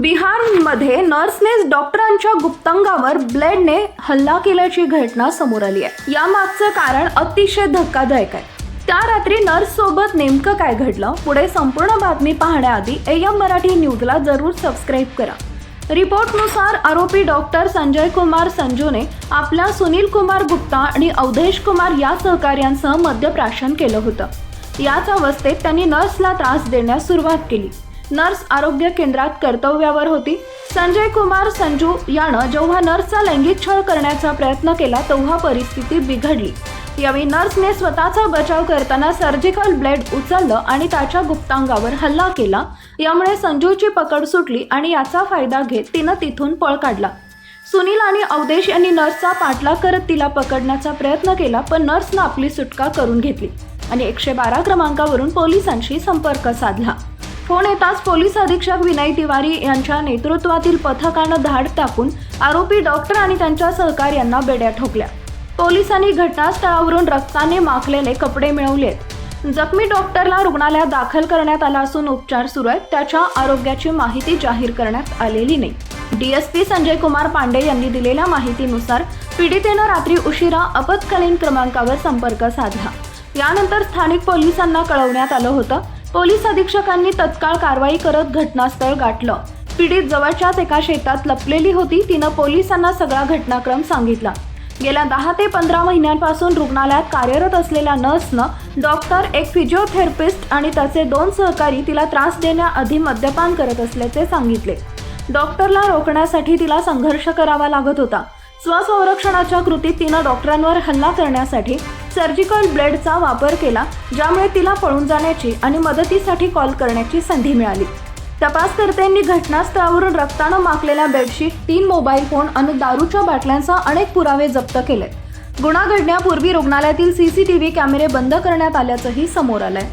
बिहारमध्ये नर्सने डॉक्टरांच्या गुप्तांगावर ब्लेडने हल्ला केल्याची घटना समोर आली आहे. यामागचं कारण अतिशय धक्कादायक आहे. त्या रात्री नर्स सोबत नेमकं काय घडलं? पुढे संपूर्ण बातमी पाहण्याआधी एम मराठी न्यूजला जरूर सबस्क्राईब करा. रिपोर्टनुसार आरोपी डॉक्टर संजय कुमार संजूने आपल्या सुनील कुमार गुप्ता आणि अवधेश कुमार या सहकार्यांसह मद्यप्राशन केलं होतं. याच अवस्थेत त्यांनी नर्सला त्रास देण्यास सुरुवात केली. नर्स आरोग्य केंद्रात कर्तव्यावर होती. संजय कुमार संजू यानं जेव्हा नर्सचा लैंगिक छळ करण्याचा प्रयत्न केला तेव्हा परिस्थिती बिघडली. यावेळी नर्सने स्वतःचा बचाव करताना सर्जिकल ब्लेड उचललं आणि त्याच्या गुप्तांगावर हल्ला केला. यामुळे संजूची पकड सुटली आणि याचा फायदा घेत तिनं तिथून पळ काढला. सुनील आणि अवदेश यांनी नर्सचा पाठलाग करत तिला पकडण्याचा प्रयत्न केला पण नर्सनं आपली सुटका करून घेतली. आणि एकशे बारा क्रमांकावरून पोलिसांशी संपर्क साधला. फोन येताच पोलीस अधीक्षक विनय तिवारी यांच्या नेतृत्वातील पथकानं धाड टाकून आरोपी डॉक्टर आणि त्यांच्या सहकार्यांना बेड्या ठोकल्या. पोलिसांनी घटनास्थळावरून रक्ताने माखलेले कपडे मिळवले जखमी डॉक्टरला रुग्णालयात दाखल करण्यात आला असून उपचार सुरू आहेत. त्याच्या आरोग्याची माहिती जाहीर करण्यात आलेली नाही. डीएसपी संजय कुमार पांडे यांनी दिलेल्या माहितीनुसार पीडितेनं रात्री उशिरा आपत्कालीन क्रमांकावर संपर्क साधला. यानंतर स्थानिक पोलिसांना कळवण्यात आलं होतं. पोलीस अधीक्षकांनी तत्काळ कारवाई करत घटनास्थळ गाठलं. पीडित जवळच्याच एका शेतात लपलेली होती तिनं पोलिसांना सगळा घटनाक्रम सांगितला. गेल्या दहा ते पंधरा महिन्यांपासून रुग्णालयात कार्यरत असलेल्या नर्सनं डॉक्टर एक फिजिओथेरपिस्ट आणि त्याचे दोन सहकारी तिला त्रास देण्याआधी मद्यपान करत असल्याचे सांगितले. डॉक्टरला रोखण्यासाठी तिला संघर्ष करावा लागत होता. स्वसंरक्षणाच्या कृतीत तिनं डॉक्टरांवर हल्ला करण्यासाठी सर्जिकल ब्लेडचा वापर केला ज्यामुळे तिला पळून जाण्याची आणि मदतीसाठी कॉल करण्याची संधी मिळाली. तपासकर्त्यांनी घटनास्थळावरून रक्तानं माखलेल्या बेडशीट तीन मोबाईल फोन आणि दारूच्या बाटल्यांसह अनेक पुरावे जप्त केले. गुन्हा घडण्यापूर्वी रुग्णालयातील सीसीटीव्ही कॅमेरे बंद करण्यात आल्याचंही समोर आलंय.